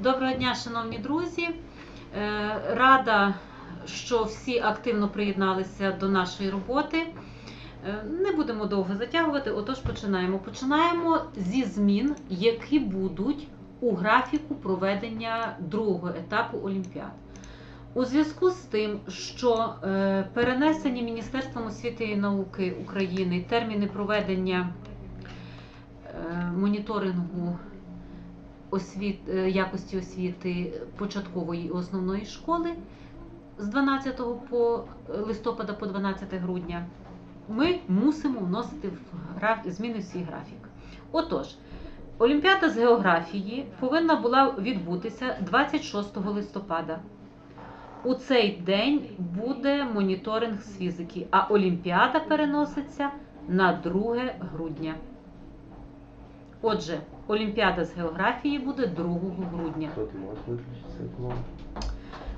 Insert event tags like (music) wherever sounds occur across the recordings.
Доброго дня, шановні друзі. Е, Рада, що всі активно приєдналися до нашої роботи. Е, Не будемо довго затягувати, отож починаємо. Починаємо зі змін, які будуть у графіку проведення другого етапу Олімпіад. У зв'язку з тим, що е, перенесені Міністерством освіти і науки України терміни проведення моніторингу освіт, е, якості освіти початкової і основної школи з 12 по е, листопада по 12 грудня, ми мусимо вносити в граф... зміни в свій графік. Отож, Олімпіада з географії повинна була відбутися 26 листопада. У цей день буде моніторинг з фізики, а Олімпіада переноситься на 2 грудня. Отже, Олімпіада з географії буде 2 грудня.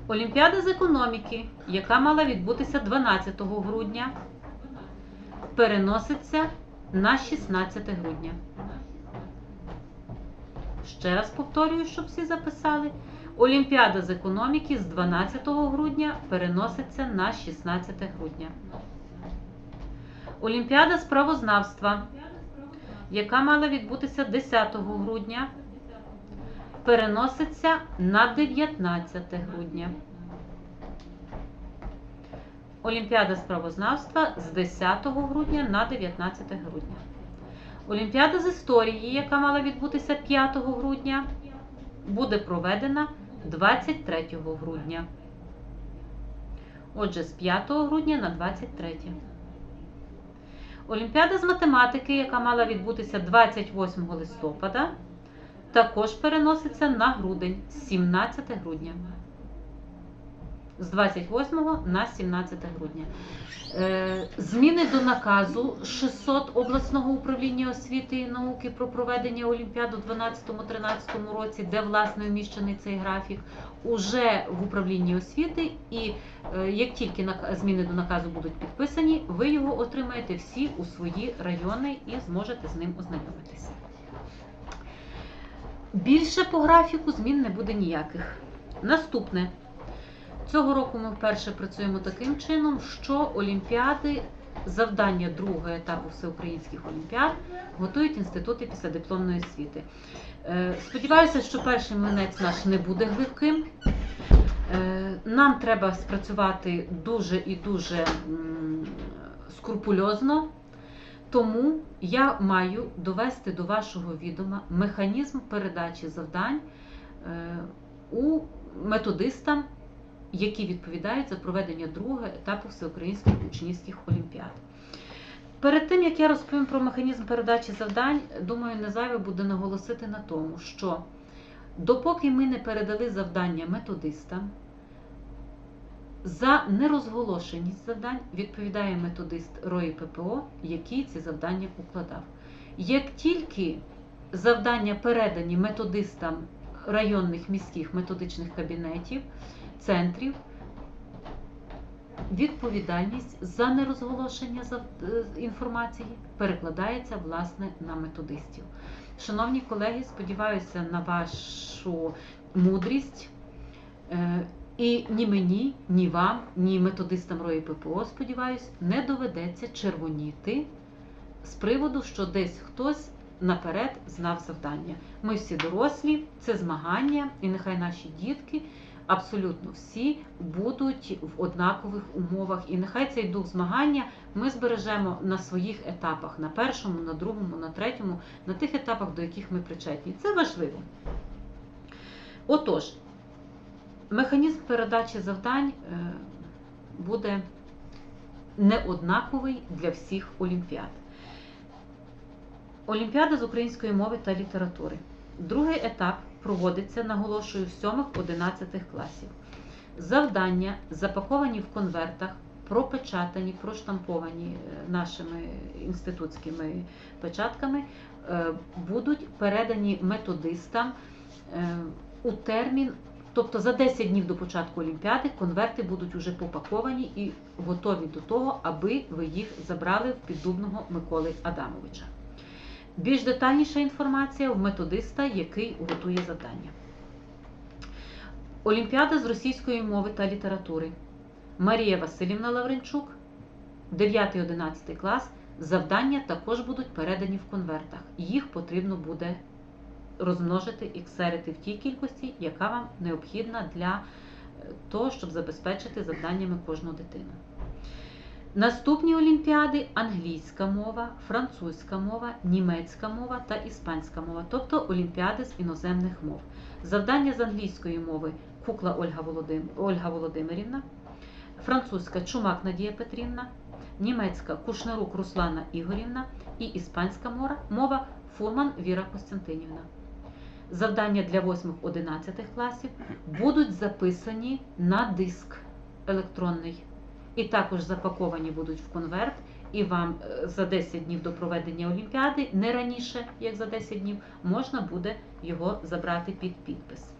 Олімпіада з економіки, яка мала відбутися 12 грудня, переноситься на 16 грудня. Ще раз повторюю, щоб всі записали. Олімпіада з економіки з 12 грудня переноситься на 16 грудня. Олімпіада з правознавства, яка мала відбутися 10 грудня, переноситься на 19 грудня. Олімпіада з правознавства з 10 грудня на 19 грудня. Олімпіада з історії, яка мала відбутися 5 грудня, буде проведена 23 грудня. Отже, з 5 грудня на 23. Олімпіада з математики, яка мала відбутися 28 листопада, також переноситься на грудень 17 грудня. З 28 на 17 грудня. Е, Зміни до наказу 600 обласного управління освіти і науки про проведення Олімпіад у 12-13 році, де власне вміщений цей графік, уже в управлінні освіти. І е, як тільки зміни до наказу будуть підписані, ви його отримаєте всі у свої райони і зможете з ним ознайомитися. Більше по графіку змін не буде ніяких. Наступне. Цього року ми вперше працюємо таким чином, що олімпіади, завдання другого етапу всеукраїнських олімпіад готують інститути післядипломної освіти. Е, Сподіваюся, що перший млинець наш не буде гливким. Е, Нам треба спрацювати дуже і дуже скрупульозно. Тому я маю довести до вашого відома механізм передачі завдань е, у методистам, які відповідають за проведення другого етапу всеукраїнських учнівських олімпіад. Перед тим як я розповім про механізм передачі завдань, думаю, не зайве буде наголосити на тому, що допоки ми не передали завдання методистам, за нерозголошеність завдань відповідає методист РОІ ППО, який ці завдання укладав. Як тільки завдання передані методистам районних міських методичних кабінетів, центрів, відповідальність за нерозголошення е, інформації перекладається власне на методистів. Шановні колеги, сподіваюся на вашу мудрість. Е, І ні мені, ні вам, ні методистам РОІ ППО, сподіваюсь, не доведеться червоніти з приводу, що десь хтось наперед знав завдання. Ми всі дорослі, це змагання, і нехай наші дітки, абсолютно всі, будуть в однакових умовах. І нехай цей дух змагання ми збережемо на своїх етапах, на першому, на другому, на третьому, на тих етапах, до яких ми причетні. Це важливо. Отож, механізм передачі завдань е, буде неоднаковий для всіх олімпіад. Олімпіада з української мови та літератури. Другий етап проводиться, наголошую, в 7-11 класів. Завдання запаковані в конвертах, пропечатані, проштамповані е, нашими інститутськими печатками, е, будуть передані методистам е, у термін. Тобто за 10 днів до початку Олімпіади конверти будуть уже попаковані і готові до того, аби ви їх забрали в піддубного Миколи Адамовича. Більш детальніша інформація в методиста, який готує завдання. Олімпіада з російської мови та літератури. Марія Васильівна Лавренчук, 9-11 клас. Завдання також будуть передані в конвертах. Їх потрібно буде розмножити і ксерити в тій кількості, яка вам необхідна для того, щоб забезпечити завданнями кожну дитину. Наступні олімпіади англійська мова, французька мова, німецька мова та іспанська мова, тобто олімпіади з іноземних мов. Завдання з англійської мови Кукла Ольга, Володим... Ольга Володимирівна, французька Чумак Надія Петрівна, німецька Кушнерук Руслана Ігорівна і іспанська мова, мова Фурман Віра Костянтинівна. Завдання для 8-11 класів будуть записані на диск електронний і також запаковані будуть в конверт. І вам е, за 10 днів до проведення Олімпіади, не раніше, як за 10 днів, можна буде його забрати під підпис.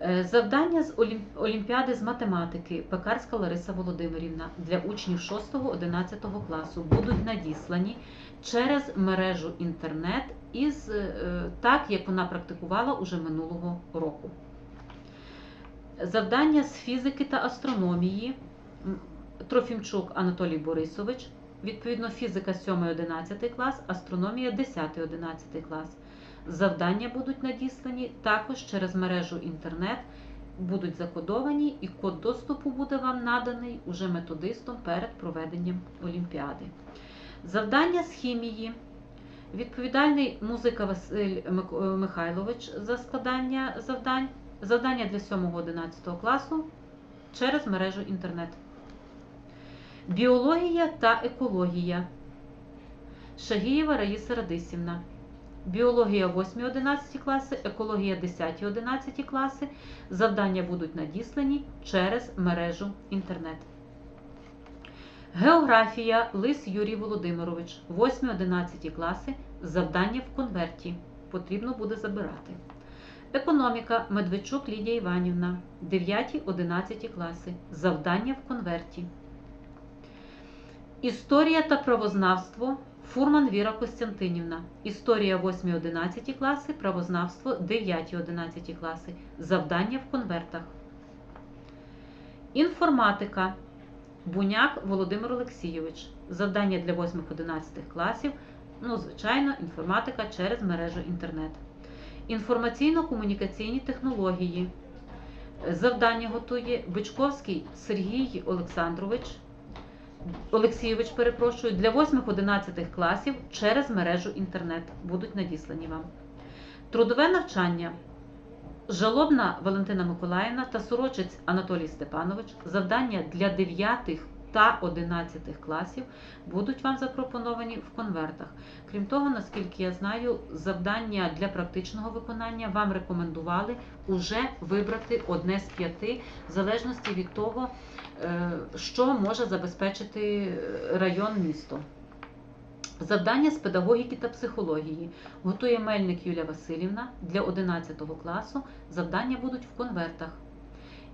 Е, Завдання з Олімпіади з математики Пекарська Лариса Володимирівна для учнів 6-11 класу будуть надіслані через мережу інтернет із е, так, як вона практикувала уже минулого року. Завдання з фізики та астрономії Трофімчук Анатолій Борисович, відповідно, фізика 7-11 клас, астрономія 10-11 клас. Завдання будуть надіслані також через мережу інтернет, будуть закодовані, і код доступу буде вам наданий уже методистом перед проведенням Олімпіади. Завдання з хімії. Відповідальний музика Василь Михайлович за складання завдань. Завдання для 7-11 класу через мережу інтернет. Біологія та екологія. Шагієва Раїса Радисівна. Біологія 8-11 класи, екологія 10-11 класи. Завдання будуть надіслані через мережу інтернет. Географія Лис Юрій Володимирович, 8-11 класи. Завдання в конверті. Потрібно буде забирати. Економіка Медведчук Лідія Іванівна, 9-11 класи. Завдання в конверті. Історія та правознавство Фурман Віра Костянтинівна. Історія 8-11 класи, правознавство 9-11 класи. Завдання в конвертах. Інформатика Буняк Володимир Олексійович. Завдання для 8-11 класів. Ну, звичайно, інформатика через мережу інтернет. Інформаційно-комунікаційні технології. Завдання готує Бичковський Сергій Олександрович. Олексійович, перепрошую, для 8-11 класів через мережу інтернет будуть надіслані вам. Трудове навчання. Жалобна Валентина Миколаївна та Сорочець Анатолій Степанович. Завдання для 9 та 11 класів будуть вам запропоновані в конвертах. Крім того, наскільки я знаю, завдання для практичного виконання вам рекомендували уже вибрати одне з п'яти, в залежності від того, е, що може забезпечити район місто. Завдання з педагогіки та психології готує Мельник Юлія Васильівна для 11 класу. Завдання будуть в конвертах.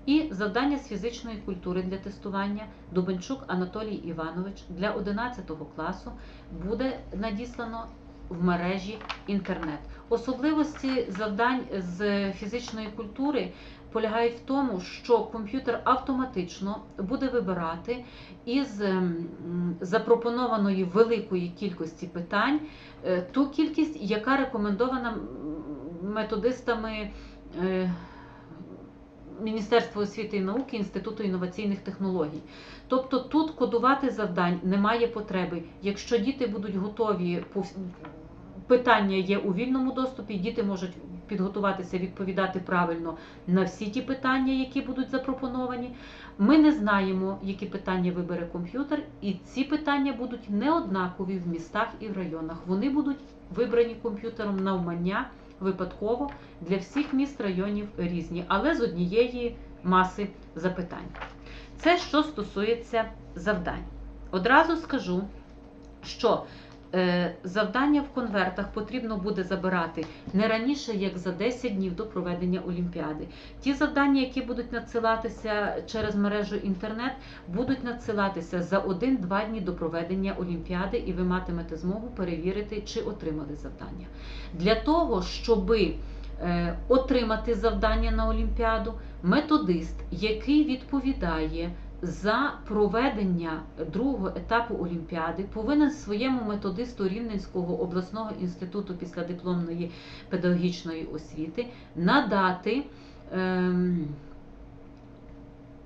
І завдання з фізичної культури для тестування Дубенчук Анатолій Іванович для 11 класу буде надіслано в мережі інтернет. Особливості завдань з фізичної культури полягають в тому, що комп'ютер автоматично буде вибирати із ем, запропонованої великої кількості питань е, ту кількість, яка рекомендована методистами. Міністерства освіти і науки Інституту інноваційних технологій. Тобто тут кодувати завдань немає потреби. Якщо діти будуть готові, питання є у вільному доступі, діти можуть підготуватися, відповідати правильно на всі ті питання, які будуть запропоновані. Ми не знаємо, які питання вибере комп'ютер, і ці питання будуть неоднакові в містах і в районах. Вони будуть вибрані комп'ютером навмання випадково для всіх міст районів різні, але з однієї маси запитань. Це що стосується завдань. Одразу скажу, що завдання в конвертах потрібно буде забирати не раніше, як за 10 днів до проведення Олімпіади. Ті завдання, які будуть надсилатися через мережу інтернет, будуть надсилатися за 1-2 дні до проведення Олімпіади, і ви матимете змогу перевірити, чи отримали завдання. Для того, щоби е, отримати завдання на Олімпіаду, методист, який відповідає за проведення другого етапу Олімпіади, повинен своєму методисту Рівненського обласного інституту післядипломної педагогічної освіти надати. ем,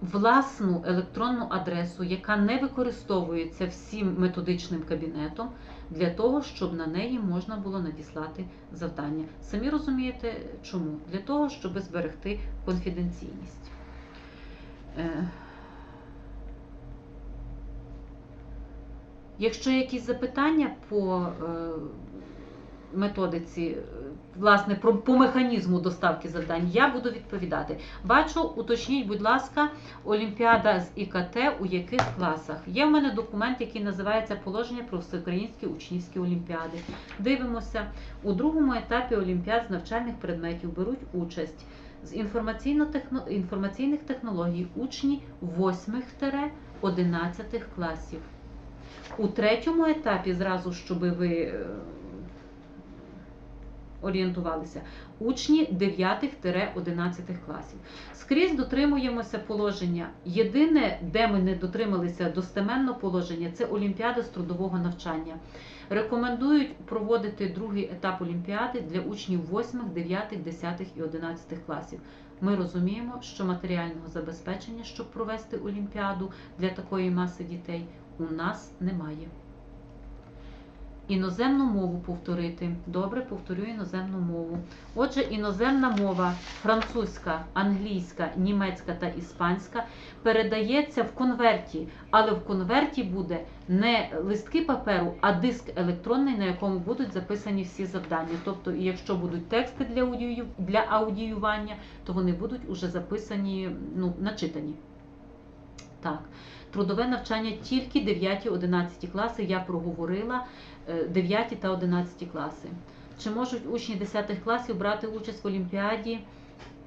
власну електронну адресу, яка не використовується всім методичним кабінетом, для того, щоб на неї можна було надіслати завдання. Самі розумієте, чому? Для того, щоб зберегти конфіденційність. Е, Якщо якісь запитання по е, методиці, е, власне, про, по механізму доставки завдань, я буду відповідати. Бачу, уточніть, будь ласка, Олімпіада з ІКТ у яких класах? Є в мене документ, який називається Положення про всеукраїнські учнівські олімпіади. Дивимося, у другому етапі олімпіад з навчальних предметів беруть участь з інформаційних технологій учні 8-11 класів. У третьому етапі, зразу, щоб ви е, орієнтувалися, учні 9-11 класів. Скрізь дотримуємося положення. Єдине, де ми не дотрималися достеменно положення, це Олімпіада з трудового навчання. Рекомендують проводити другий етап Олімпіади для учнів 8, 9, 10 і 11 класів. Ми розуміємо, що матеріального забезпечення, щоб провести Олімпіаду для такої маси дітей, у нас немає. Іноземну мову повторити. Добре, повторю іноземну мову. Отже, іноземна мова французька, англійська, німецька та іспанська передається в конверті, але в конверті буде не листки паперу, а диск електронний, на якому будуть записані всі завдання. Тобто, якщо будуть тексти для аудію- для аудіювання, то вони будуть уже записані, ну, начитані. Так. Трудове навчання тільки 9-11 класи, я проговорила 9 та 11 класи. Чи можуть учні 10 класів брати участь в Олімпіаді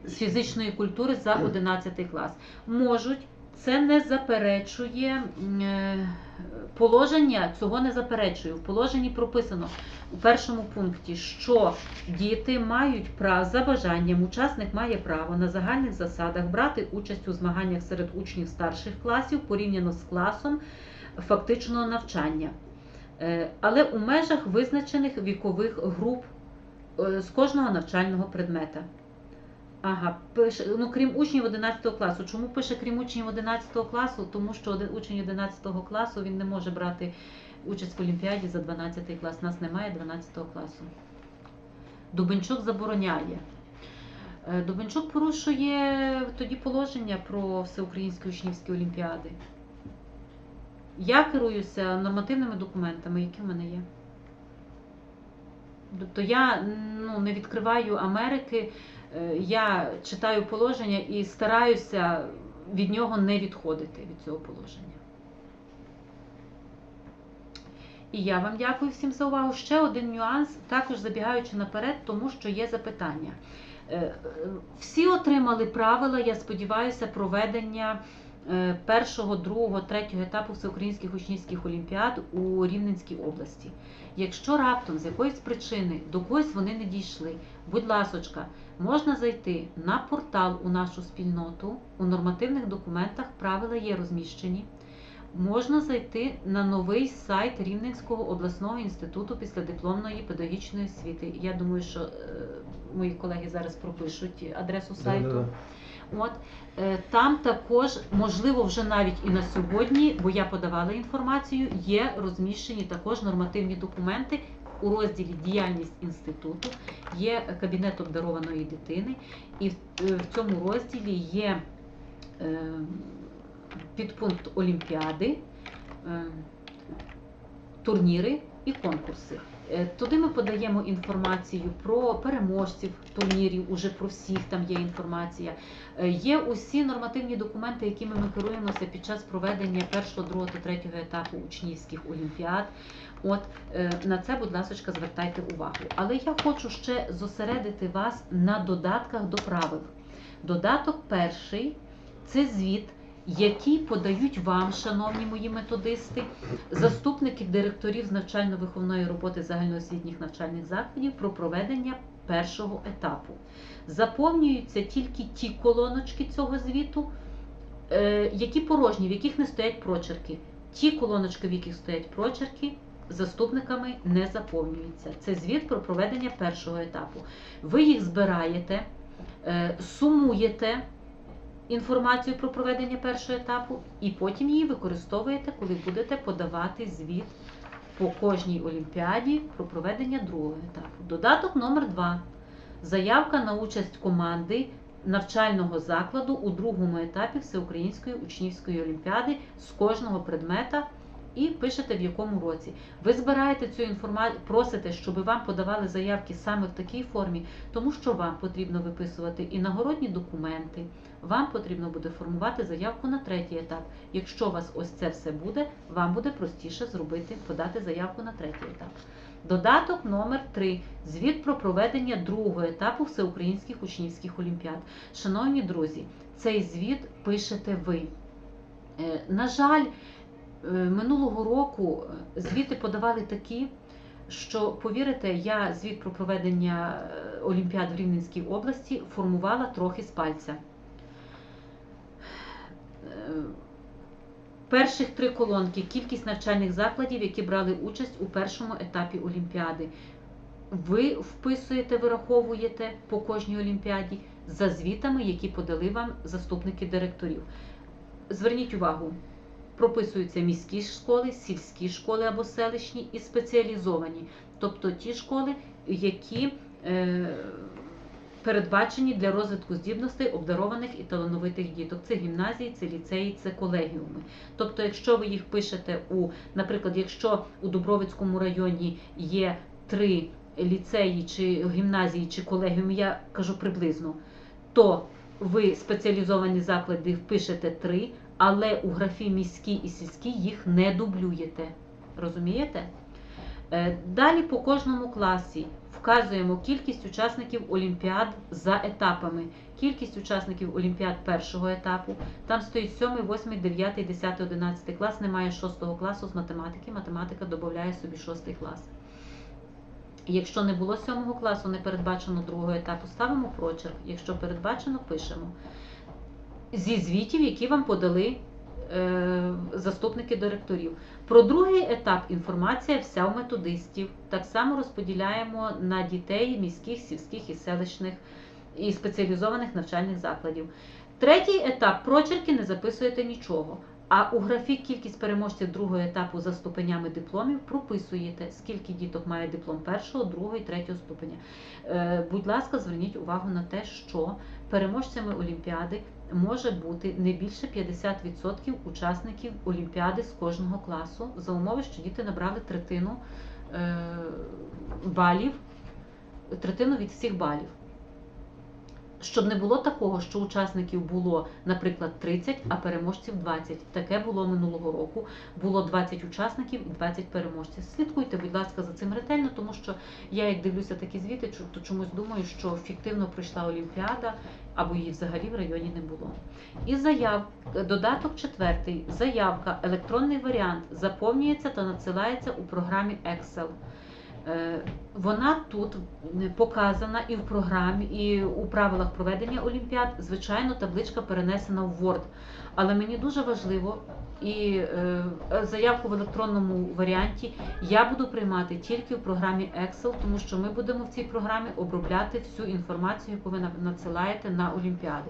з фізичної культури за 11 клас? Можуть. Це не заперечує е, положення, цього не заперечує. В положенні прописано у першому пункті, що діти мають право за бажанням, учасник має право на загальних засадах брати участь у змаганнях серед учнів старших класів порівняно з класом фактичного навчання, Е, але у межах визначених вікових груп е, з кожного навчального предмета. Ага, пише, ну крім учнів 11 класу. Чому пише крім учнів 11 класу? Тому що один учень 11 класу він не може брати участь в Олімпіаді за 12 клас. Нас немає 12 класу. Дубенчук забороняє. Е, Дубенчук порушує тоді положення про всеукраїнські учнівські олімпіади. Я керуюся нормативними документами, які в мене є. Тобто я ну, не відкриваю Америки, е, я читаю положення і стараюся від нього не відходити від цього положення. І я вам дякую всім за увагу. Ще один нюанс, також забігаючи наперед, тому що є запитання. Е, е, Всі отримали правила, я сподіваюся, проведення першого, другого, третього етапу всеукраїнських учнівських олімпіад у Рівненській області. Якщо раптом з якоїсь причини до когось вони не дійшли, будь ласочка, можна зайти на портал у нашу спільноту. У нормативних документах правила є розміщені. Можна зайти на новий сайт Рівненського обласного інституту післядипломної педагогічної освіти. Я думаю, що е, мої колеги зараз пропишуть адресу сайту. От е, там також, можливо, вже навіть і на сьогодні, бо я подавала інформацію, є розміщені також нормативні документи. У розділі діяльність інституту є кабінет обдарованої дитини, і в, е, цьому розділі є е, підпункт Олімпіади, турніри і конкурси. Е, Туди ми подаємо інформацію про переможців турнірів, уже про всіх там є інформація. Е, Є усі нормативні документи, якими ми керуємося під час проведення першого, другого та третього етапу учнівських олімпіад. От е, на це, будь ласка, звертайте увагу. Але я хочу ще зосередити вас на додатках до правил. Додаток перший це звіт, які подають вам, шановні мої методисти, заступники директорів з навчально-виховної роботи загальноосвітніх навчальних закладів про проведення першого етапу. Заповнюються тільки ті колоночки цього звіту, е, які порожні, в яких не стоять прочерки. Ті колоночки, в яких стоять прочерки, заступниками не заповнюються. Це звіт про проведення першого етапу. Ви їх збираєте, е, сумуєте інформацію про проведення першого етапу, і потім її використовуєте, коли будете подавати звіт по кожній олімпіаді про проведення другого етапу. Додаток номер 2 Заявка на участь команди навчального закладу у другому етапі Всеукраїнської учнівської олімпіади з кожного предмета і пишете в якому році. Ви збираєте цю інформацію, просите, щоб вам подавали заявки саме в такій формі, тому що вам потрібно виписувати і нагородні документи. Вам потрібно буде формувати заявку на третій етап. Якщо у вас ось це все буде, вам буде простіше зробити, подати заявку на третій етап. Додаток номер 3 Звіт про проведення другого етапу всеукраїнських учнівських олімпіад. Шановні друзі, цей звіт пишете ви. Е, На жаль, минулого року е, звіти подавали такі, що, повірите, я звіт про проведення е, олімпіад в Рівненській області формувала трохи з пальця. Е, Перших три колонки кількість навчальних закладів, які брали участь у першому етапі Олімпіади. Ви вписуєте, вираховуєте по кожній олімпіаді за звітами, які подали вам заступники директорів. Зверніть увагу, прописуються міські школи, сільські школи або селищні і спеціалізовані, тобто ті школи, які е, передбачені для розвитку здібностей обдарованих і талановитих діток. Це гімназії, це ліцеї, це колегіуми. Тобто, якщо ви їх пишете у, наприклад, якщо у Дубровицькому районі є три ліцеї чи гімназії чи колегіуми, я кажу приблизно, то ви спеціалізовані заклади впишете три, але у графі міські і сільські їх не дублюєте. Розумієте? Е, Далі по кожному класі вказуємо кількість учасників олімпіад за етапами. Кількість учасників олімпіад першого етапу. Там стоїть 7, 8, 9, 10, 11 клас. Немає 6 класу з математики. Математика додає собі 6 клас. Якщо не було 7 класу, не передбачено другого етапу, ставимо прочерк. Якщо передбачено, пишемо. Зі звітів, які вам подали е, заступники директорів. Про другий етап інформація вся у методистів. Так само розподіляємо на дітей міських, сільських і селищних і спеціалізованих навчальних закладів. Третій етап прочерки не записуєте нічого. А у графі кількість переможців другого етапу за ступенями дипломів прописуєте, скільки діток має диплом першого, другого і третього ступеня. Е, будь ласка, зверніть увагу на те, що переможцями Олімпіади може бути не більше 50% учасників Олімпіади з кожного класу за умови, що діти набрали третину е, балів, третину від всіх балів. Щоб не було такого, що учасників було, наприклад, 30, а переможців 20. Таке було минулого року. Було 20 учасників і 20 переможців. Слідкуйте, будь ласка, за цим ретельно, тому що я, як дивлюся такі звіти, то чомусь думаю, що фіктивно пройшла Олімпіада або її взагалі в районі не було. І заяв, додаток четвертий. Заявка, електронний варіант заповнюється та надсилається у програмі Excel. Е, Вона тут показана і в програмі, і у правилах проведення олімпіад. Звичайно, табличка перенесена в Word. Але мені дуже важливо і е, заявку в електронному варіанті я буду приймати тільки в програмі Excel, тому що ми будемо в цій програмі обробляти всю інформацію, яку ви на- надсилаєте на олімпіади.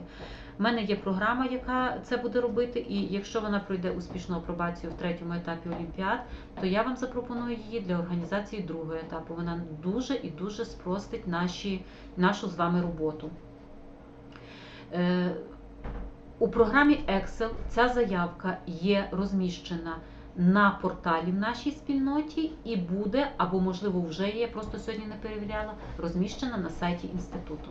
У мене є програма, яка це буде робити, і якщо вона пройде успішну апробацію в третьому етапі олімпіад, то я вам запропоную її для організації другого етапу. Вона дуже і дуже спростить наші, нашу з вами роботу. Е, у програмі Excel ця заявка є розміщена на порталі в нашій спільноті і буде, або можливо вже є, просто сьогодні не перевіряла, розміщена на сайті інституту.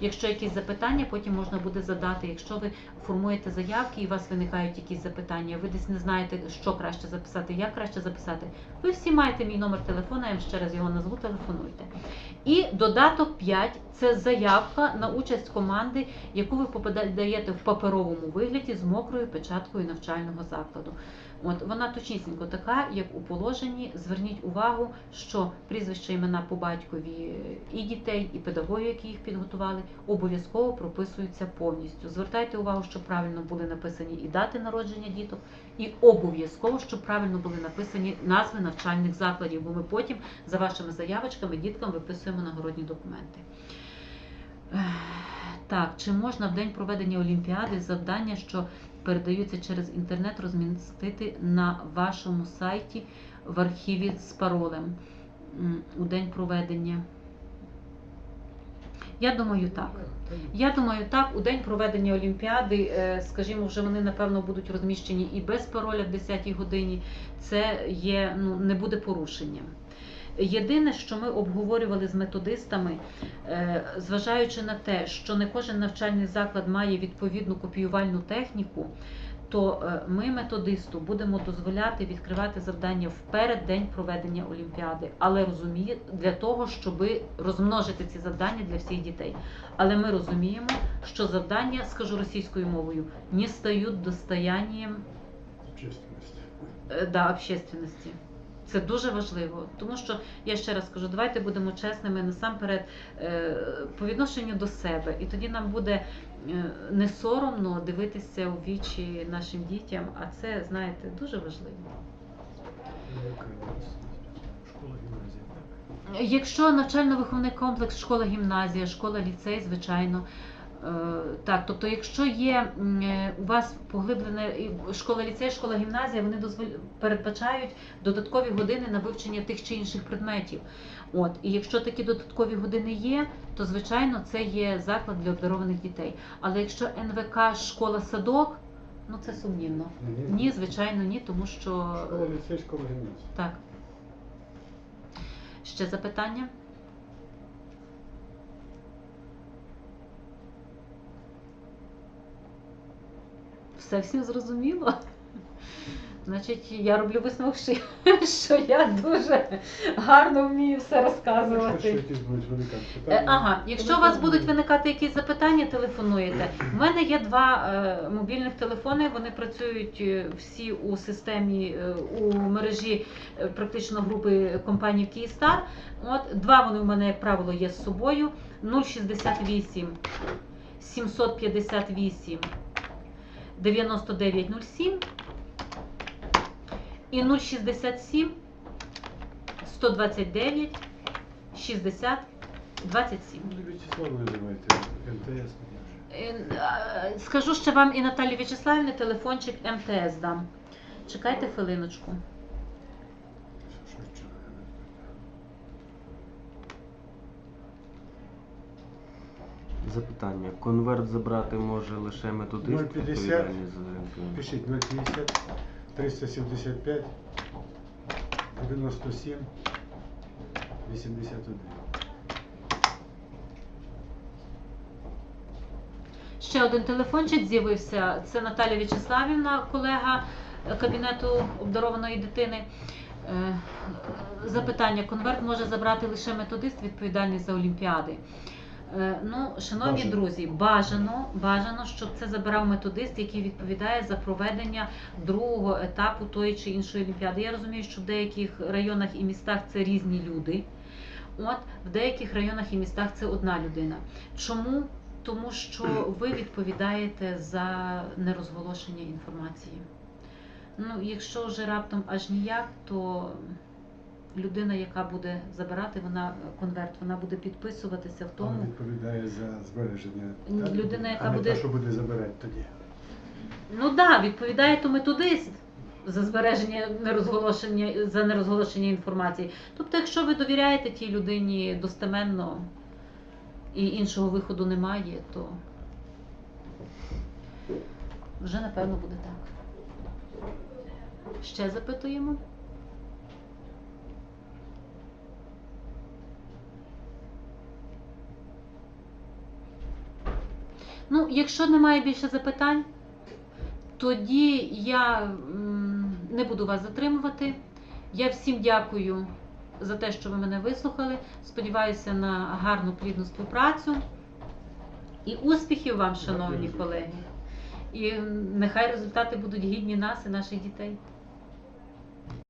Якщо якісь запитання, потім можна буде задати. Якщо ви формуєте заявки і у вас виникають якісь запитання, ви десь не знаєте, що краще записати, як краще записати. Ви всі маєте мій номер телефона, я вам ще раз його назву, телефонуйте. І додаток 5 це заявка на участь команди, яку ви подаєте в паперовому вигляді з мокрою печаткою навчального закладу. От вона точнісінько така, як у положенні. Зверніть увагу, що прізвища імена по батькові і дітей, і педагогів, які їх підготували, обов'язково прописуються повністю. Звертайте увагу, щоб правильно були написані і дати народження діток, і обов'язково, щоб правильно були написані назви навчальних закладів, бо ми потім за вашими заявочками діткам виписуємо нагородні документи. Так, чи можна в день проведення Олімпіади завдання, що передаються через інтернет, розмістити на вашому сайті в архіві з паролем у день проведення? Я думаю, так. Я думаю, так, у день проведення Олімпіади, е, скажімо, вже вони напевно будуть розміщені і без пароля в 10-й годині. Це є, ну, не буде порушенням. Єдине, що ми обговорювали з методистами, е, зважаючи на те, що не кожен навчальний заклад має відповідну копіювальну техніку, то е, ми методисту будемо дозволяти відкривати завдання в переддень проведення Олімпіади, але розуміє для того, щоб розмножити ці завдання для всіх дітей. Але ми розуміємо, що завдання, скажу російською мовою, не стають достоянням е, да, общественності. Це дуже важливо, тому що я ще раз кажу, давайте будемо чесними насамперед е, по відношенню до себе, і тоді нам буде е, не соромно дивитися у вічі нашим дітям, а це, знаєте, дуже важливо. Якщо навчально-виховний комплекс школа, гімназія, школа, ліцей, звичайно. Е, Так, тобто, якщо є е, у вас поглиблене і школа, ліцей, школа, гімназія, вони дозволь... передбачають додаткові години на вивчення тих чи інших предметів. От, і якщо такі додаткові години є, то звичайно це є заклад для обдарованих дітей. Але якщо НВК школа садок, ну це сумнівно. Ні, звичайно, ні, тому що Школа, ліцей, школа, гімназія. так. Ще запитання? Все всім зрозуміло? Значить, я роблю висновок, що я, що я дуже гарно вмію все розказувати. якісь будуть виникати Е, питання. Ага, якщо у вас будуть виникати якісь запитання, телефонуєте. У мене є два е, мобільних телефони. Вони працюють е, всі у системі е, у мережі е, практично групи компанії Київстар. От два вони у мене, як правило, є з собою. 068 758 9907 і 067 129 60 27. Ну, Вячеслав МТС Скажу ще вам і Наталі Вячеславівні телефончик МТС дам. Чекайте хвилиночку. Запитання. Конверт забрати може лише методист 0,50. відповідальний за НК? Пишіть 050 375 97 81. Ще один телефончик з'явився. Це Наталя Вячеславівна, колега кабінету обдарованої дитини. Е, Запитання: конверт може забрати лише методист, відповідальний за олімпіади. Е, Ну, шановні Бажано. друзі, бажано, бажано, щоб це забирав методист, який відповідає за проведення другого етапу тої чи іншої олімпіади. Я розумію, що в деяких районах і містах це різні люди. От в деяких районах і містах це одна людина. Чому? Тому що (clears throat) ви відповідаєте за нерозголошення інформації. Ну, якщо вже раптом аж ніяк, то людина, яка буде забирати, вона конверт, вона буде підписуватися в Вона тому. відповідає за збереження. Так? людина, яка а не буде- та, що буде забирати тоді. Ну так, да, відповідає то методист за збереження нерозголошення за нерозголошення інформації. Тобто, якщо ви довіряєте тій людині достеменно і іншого виходу немає, то вже напевно буде так. Ще запитуємо. Ну, якщо немає більше запитань, тоді я не буду вас затримувати. Я всім дякую за те, що ви мене вислухали. Сподіваюся на гарну плідну співпрацю. І успіхів вам, шановні колеги. І нехай результати будуть гідні нас і наших дітей.